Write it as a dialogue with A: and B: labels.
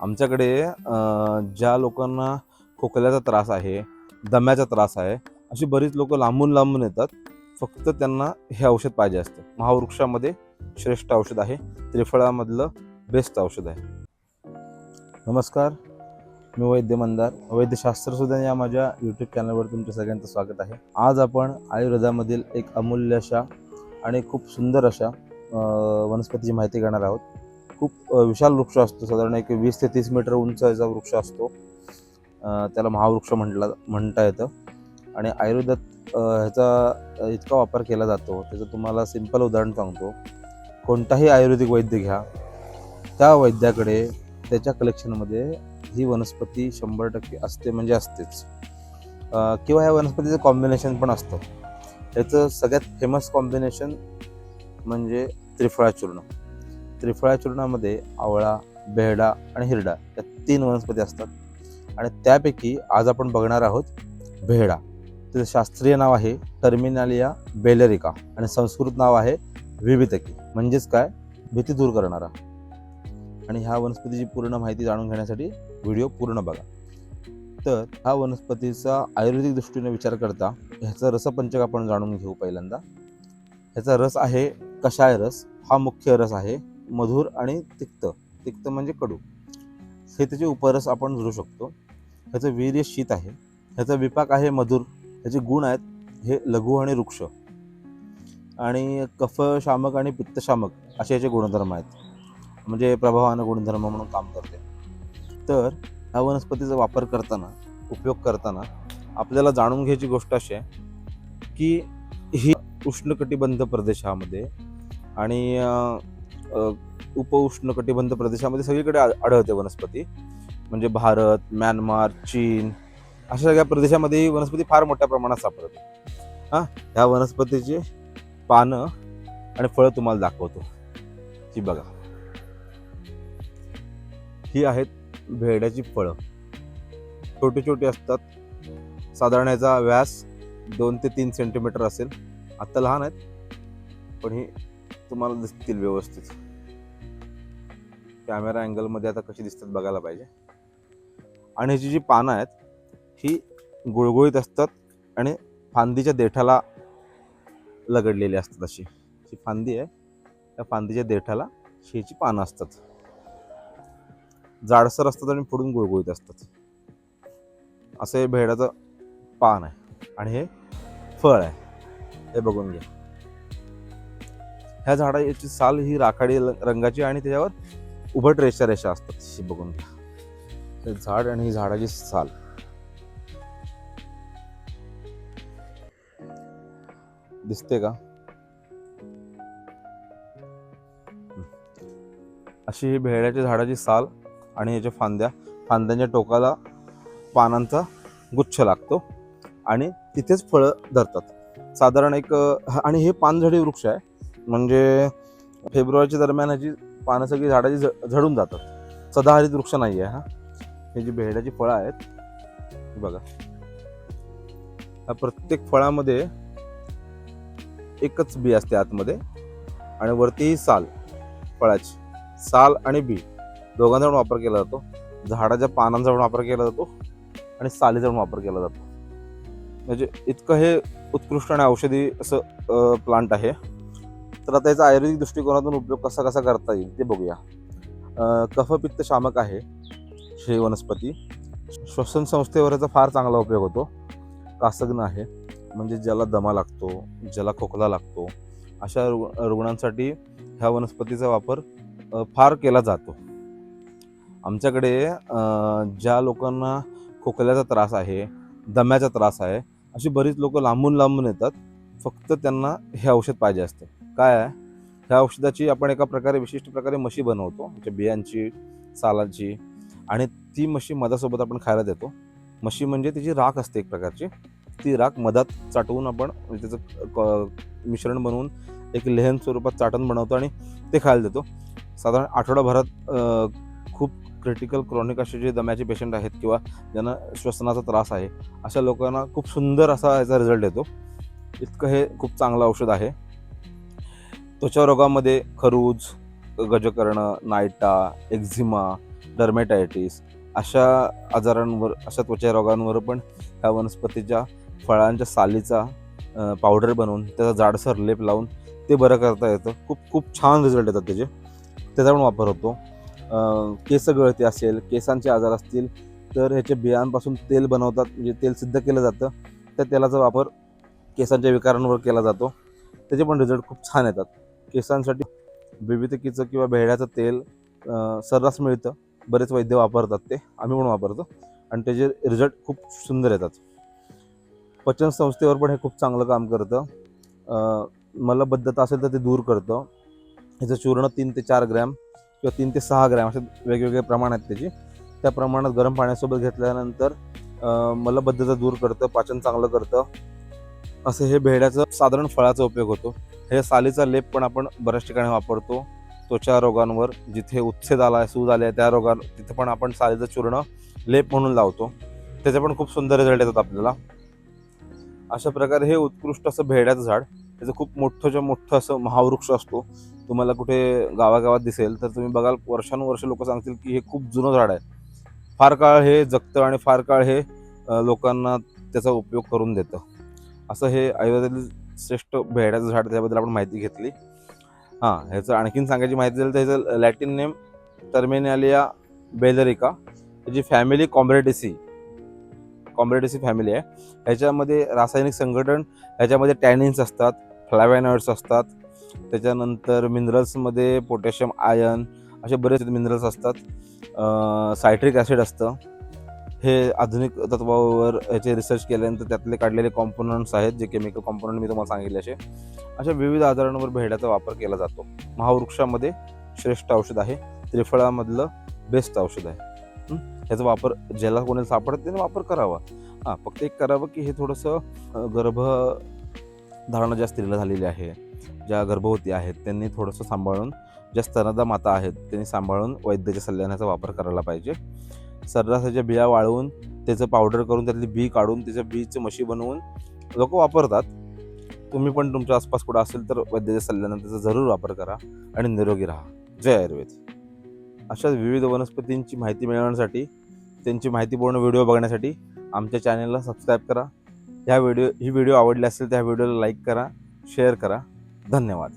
A: आमच्याकडे ज्या लोकांना खोकल्याचा त्रास आहे दम्याचा त्रास आहे अशी बरीच लोक लांबून लांबून येतात. फक्त त्यांना हे औषध पाहिजे असतं. महावृक्षामध्ये श्रेष्ठ औषध आहे. त्रिफळामधलं बेस्ट औषध आहे. नमस्कार. मी वैद्य मंदार. वैद्यशास्त्र सुद्धा या माझ्या यूट्यूब चॅनलवर तुमच्या सगळ्यांचं स्वागत आहे. आज आपण आयुर्वेदामधील एक अमूल्य अशा आणि खूप सुंदर अशा वनस्पतीची माहिती घेणार आहोत. खूप विशाल वृक्ष असतो. साधारण एक वीस ते तीस मीटर उंचाचा वृक्ष असतो. त्याला महावृक्ष म्हटला म्हणता येतं. आणि आयुर्वेदात ह्याचा इतका वापर केला जातो. त्याचं तुम्हाला सिंपल उदाहरण सांगतो. कोणताही आयुर्वेदिक वैद्य घ्या. त्या वैद्याकडे त्याच्या कलेक्शनमध्ये ही वनस्पती शंभर टक्के असते म्हणजे असतेच. किंवा ह्या वनस्पतीचं कॉम्बिनेशन पण असतं. ह्याचं सगळ्यात फेमस कॉम्बिनेशन म्हणजे त्रिफळा चूर्ण त्रिफळा चूर्णामध्ये आवळा बेहडा आणि हिरडा या तीन वनस्पती असतात. आणि त्यापैकी आज आपण बघणार आहोत बेहडा. त्याचं शास्त्रीय नाव आहे टर्मिनालिया बेलरिका आणि संस्कृत नाव आहे विवितकी. म्हणजेच काय? भीती दूर करणारा. आणि ह्या वनस्पतीची पूर्ण माहिती जाणून घेण्यासाठी व्हिडिओ पूर्ण बघा. तर हा वनस्पतीचा आयुर्वेदिक दृष्टीने विचार करता ह्याचा रसपंचक आपण जाणून घेऊ पहिल्यांदा. ह्याचा रस आहे कषाय रस. हा मुख्य रस आहे मधुर आणि तिक्त. तिक्त म्हणजे कडू. हे त्याचे उपरस आपण धरू शकतो. ह्याचं वीर्य शीत आहे. ह्याचा विपाक आहे मधुर. ह्याचे गुण आहेत हे लघु आणि वृक्ष आणि कफ शामक आणि पित्तशामक असे याचे गुणधर्म आहेत. म्हणजे प्रभावानं गुणधर्म म्हणून काम करते. तर ह्या वनस्पतीचा वापर करताना उपयोग करताना आपल्याला जाणून घ्यायची गोष्ट अशी आहे की ही उष्णकटिबंध प्रदेशामध्ये आणि उपउष्ण कटिबंध उपउष्णकटिबंध प्रदेशामध्ये सगळीकडे आ- आढळते वनस्पती. म्हणजे भारत म्यानमार चीन अशा सगळ्या प्रदेशामध्ये ही वनस्पती फार मोठ्या प्रमाणात सापडते हां? ह्या वनस्पतीचे पानं आणि फळं तुम्हाला दाखवतो. ही बघा. ही आहेत भेड्याची फळं. छोटी छोटी असतात. साधारण याचा व्यास दोन ते तीन सेंटीमीटर असेल. आत्ता लहान आहेत. पण ही तुम्हाला दिसतील व्यवस्थित. कॅमेरा अँगलमध्ये आता कशी दिसतात बघायला पाहिजे. आणि ह्याची जी पानं आहेत ही गुळगुळीत असतात आणि फांदीच्या देठाला लगडलेली असतात अशी. जी फांदी आहे त्या फांदीच्या देठाला शेची पानं असतात. जाडसर असतात आणि पुढून गुळगुळीत असतात. असं हे भेडाचं पान आहे. आणि हे फळ आहे. हे बघून घ्या. ह्या झाडाची साल ही राखाडी रंगाची आणि त्याच्यावर उभट रेषा रेषा असतात बघून घ्या. हे झाड आणि ही झाडाची साल. दिसते का? अशी ही भेळ्याच्या झाडाची साल आणि याच्या फांद्या. फांद्यांच्या टोकाला पानांचा गुच्छ लागतो आणि तिथेच फळं धरतात. साधारण एक आणि हे पानझडी वृक्ष आहे. म्हणजे फेब्रुवारीच्या दरम्यान ह्याची पानं सगळी झाडाची झ- झडून जातात. सदाहरित वृक्ष नाही आहे हा. हे जी भेड्याची फळं आहेत बघा. ह्या प्रत्येक फळामध्ये एकच बी असते आतमध्ये आणि वरती ही साल फळाची. साल आणि बी दोघांचा पण वापर केला जातो. झाडाच्या पानांचा पण वापर केला जातो आणि सालीचा पण वापर केला जातो. म्हणजे इतकं हे उत्कृष्ट आणि औषधी असं प्लांट आहे. तर आता याचा आयुर्वेदिक दृष्टिकोनातून उपयोग कसा कसा करता येईल ते बघूया. कफपित्त शामक आहे ही वनस्पती. श्वसन संस्थेवर याचा फार चांगला उपयोग होतो. कासग्न आहे म्हणजे ज्याला दमा लागतो ज्याला खोकला लागतो अशा रुग रुग्णांसाठी ह्या वनस्पतीचा वापर फार केला जातो. आमच्याकडे ज्या लोकांना खोकल्याचा त्रास आहे दम्याचा त्रास आहे अशी बरीच लोक लांबून लांबून येतात फक्त त्यांना हे औषध पाहिजे असतं. काय आहे? ह्या औषधाची आपण एका प्रकारे विशिष्ट प्रकारे मशी बनवतो म्हणजे बियांची सालाची आणि ती मशी मधासोबत आपण खायला देतो. मशी म्हणजे तिची राख असते एक प्रकारची. ती राख मधात चाटवून आपण म्हणजे त्याचं क- मिश्रण बनवून एक लेहन स्वरूपात चाटण बनवतो आणि ते खायला देतो. साधारण आठवडाभरात खूप क्रिटिकल क्रॉनिक असे जे दम्याचे पेशंट आहेत किंवा ज्यांना श्वसनाचा त्रास आहे अशा लोकांना खूप सुंदर असा याचा रिझल्ट येतो. इतकं हे खूप चांगलं औषध आहे. त्वचा रोगामध्ये खरूज गजकर्ण नायटा एक्झिमा डर्मेटायटिस अशा आजारांवर अशा त्वचा रोगांवर पण ह्या वनस्पतीच्या फळांच्या सालीचा पावडर बनवून त्याचा जाडसर लेप लावून ते बरं करता येतं. खूप खूप छान रिझल्ट येतात त्याचे. त्याचा पण वापर होतो. केस गळती असेल केसांचे आजार असतील तर ह्याच्या बियांपासून तेल बनवतात म्हणजे तेल सिद्ध केलं जातं. त्या तेलाचा वापर केसांच्या विकारांवर केला जातो. त्याचे पण रिझल्ट खूप छान येतात. केसांसाठी विविधकीचं किंवा भेड्याचं तेल सर्रास मिळतं. बरेच वैद्य वापरतात ते. आम्ही पण वापरतो. आणि त्याचे रिझल्ट खूप सुंदर येतात. पचन संस्थेवर पण हे खूप चांगलं काम करतं. मलबद्धता असेल तर ते दूर करतं. ह्याचं चूर्ण तीन ते चार ग्रॅम किंवा तीन ते सहा ग्रॅम असे वेगवेगळे प्रमाण आहेत त्याची. त्या प्रमाणात गरम पाण्यासोबत घेतल्यानंतर मलबद्धता दूर करतं पाचन चांगलं करतं. असं हे भेड्याचं साधारण फळाचा उपयोग होतो. हे सालीचा लेप पण आपण बऱ्याच ठिकाणी वापरतो. त्वचा रोगांवर जिथे उच्छेद आला आहे सूज आले आहे त्या रोगां तिथे पण आपण सालीचं चूर्ण लेप म्हणून लावतो. त्याचे पण खूप सुंदर रिझल्ट येतात आपल्याला. अशा प्रकारे हे उत्कृष्ट असं भेड्याचं झाड त्याचं खूप मोठंच्या मोठं असं महावृक्ष असतो. तुम्हाला कुठे गावागावात दिसेल तर तुम्ही बघाल वर्षानुवर्ष लोक सांगतील की हे खूप जुनं झाड आहे. फार काळ हे जगतं आणि फार काळ हे लोकांना त्याचा उपयोग करून देतं. असं हे आयुर्वेदातील श्रेष्ठ भेड्याचं झाड त्याबद्दल आपण माहिती घेतली. हां ह्याचं आणखीन सांगायची माहिती झाली तर ह्याचं लॅटिन नेम टर्मिनॅलिया बेलरिका त्याची फॅमिली कॉम्ब्रेटेसी कॉम्ब्रेटेसी फॅमिली आहे. ह्याच्यामध्ये रासायनिक संघटन ह्याच्यामध्ये टॅनिन्स असतात फ्लॅवॅनॉइड्स असतात त्याच्यानंतर मिनरल्समध्ये पोटॅशियम आयन असे बरेच मिनरल्स असतात. सायट्रिक ॲसिड असतं. हे आधुनिक तत्वावर याचे रिसर्च केल्यानंतर त्यातले काढलेले कॉम्पोनंट्स आहेत जे केमिकल कॉम्पोनंट मी तुम्हाला सांगितले असे. अशा विविध आजारांवर भेड्याचा वापर केला जातो. महावृक्षामध्ये श्रेष्ठ औषध आहे. त्रिफळामधलं बेस्ट औषध आहे. ह्याचा वापर ज्याला कोणाला सापडत त्याने वापर करावा. हां फक्त एक करावं की हे थोडंसं गर्भ गर्भधारणा ज्या स्त्रीला झालेली आहे ज्या गर्भवती आहेत त्यांनी थोडंसं सांभाळून ज्या स्तनदा माता आहेत त्यांनी सांभाळून वैद्याच्या सल्ल्यानाचा वापर करायला पाहिजे. सर्रासाच्या बिया वाळवून त्याचं पावडर करून त्यातली बी काढून त्याच्या बीचं मशी बनवून लोक वापरतात. तुम्ही पण तुमच्या आसपास कुठं असेल तर वैद्याच्या सल्ल्यानं त्याचा जरूर वापर करा आणि निरोगी राहा. जय आयुर्वेद. अशाच विविध वनस्पतींची माहिती मिळवण्यासाठी त्यांची माहितीपूर्ण व्हिडिओ बघण्यासाठी आमच्या चॅनलला सबस्क्राईब करा. ह्या व्हिडिओ ही व्हिडिओ आवडली असेल त्या व्हिडिओला लाईक करा शेअर करा. धन्यवाद.